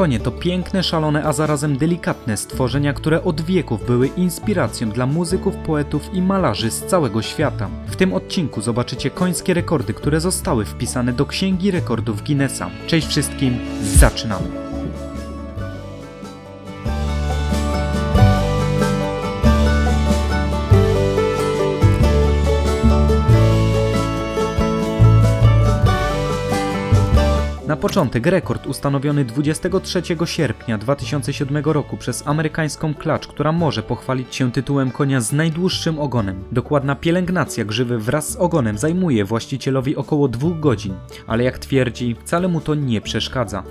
Konie to piękne, szalone, a zarazem delikatne stworzenia, które od wieków były inspiracją dla muzyków, poetów i malarzy z całego świata. W tym odcinku zobaczycie końskie rekordy, które zostały wpisane do Księgi Rekordów Guinnessa. Cześć wszystkim, zaczynamy! Na początek rekord ustanowiony 23 sierpnia 2007 roku przez amerykańską klacz, która może pochwalić się tytułem konia z najdłuższym ogonem. Dokładna pielęgnacja grzywy wraz z ogonem zajmuje właścicielowi około dwóch godzin, ale jak twierdzi, wcale mu to nie przeszkadza.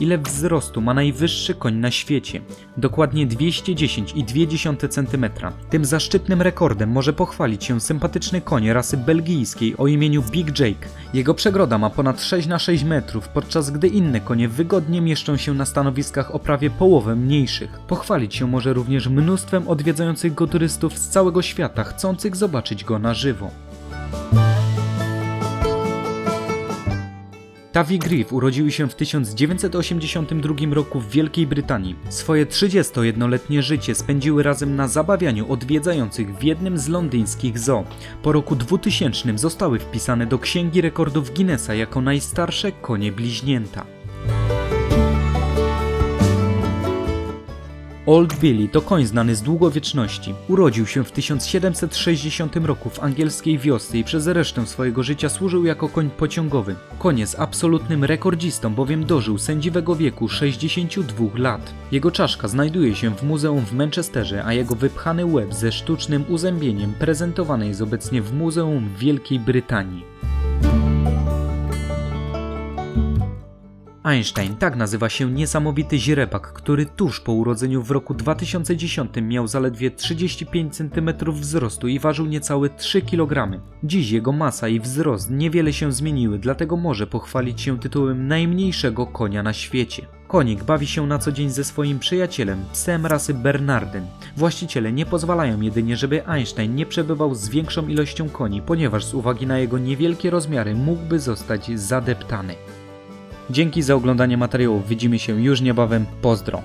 Ile wzrostu ma najwyższy koń na świecie? Dokładnie 210,2 cm. Tym zaszczytnym rekordem może pochwalić się sympatyczny koń rasy belgijskiej o imieniu Big Jake. Jego przegroda ma ponad 6 na 6 metrów, podczas gdy inne konie wygodnie mieszczą się na stanowiskach o prawie połowę mniejszych. Pochwalić się może również mnóstwem odwiedzających go turystów z całego świata, chcących zobaczyć go na żywo. Tavi Griff urodził się w 1982 roku w Wielkiej Brytanii. Swoje 31-letnie życie spędziły razem na zabawianiu odwiedzających w jednym z londyńskich zoo. Po roku 2000 zostały wpisane do Księgi Rekordów Guinnessa jako najstarsze konie bliźnięta. Old Billy to koń znany z długowieczności. Urodził się w 1760 roku w angielskiej wiosce i przez resztę swojego życia służył jako koń pociągowy. Koń jest absolutnym rekordzistą, bowiem dożył sędziwego wieku 62 lat. Jego czaszka znajduje się w muzeum w Manchesterze, a jego wypchany łeb ze sztucznym uzębieniem prezentowany jest obecnie w Muzeum Wielkiej Brytanii. Einstein, tak nazywa się niesamowity źrebak, który tuż po urodzeniu w roku 2010 miał zaledwie 35 cm wzrostu i ważył niecałe 3 kg. Dziś jego masa i wzrost niewiele się zmieniły, dlatego może pochwalić się tytułem najmniejszego konia na świecie. Konik bawi się na co dzień ze swoim przyjacielem, psem rasy Bernardyn. Właściciele nie pozwalają jedynie, żeby Einstein nie przebywał z większą ilością koni, ponieważ z uwagi na jego niewielkie rozmiary mógłby zostać zadeptany. Dzięki za oglądanie materiałów. Widzimy się już niebawem. Pozdro.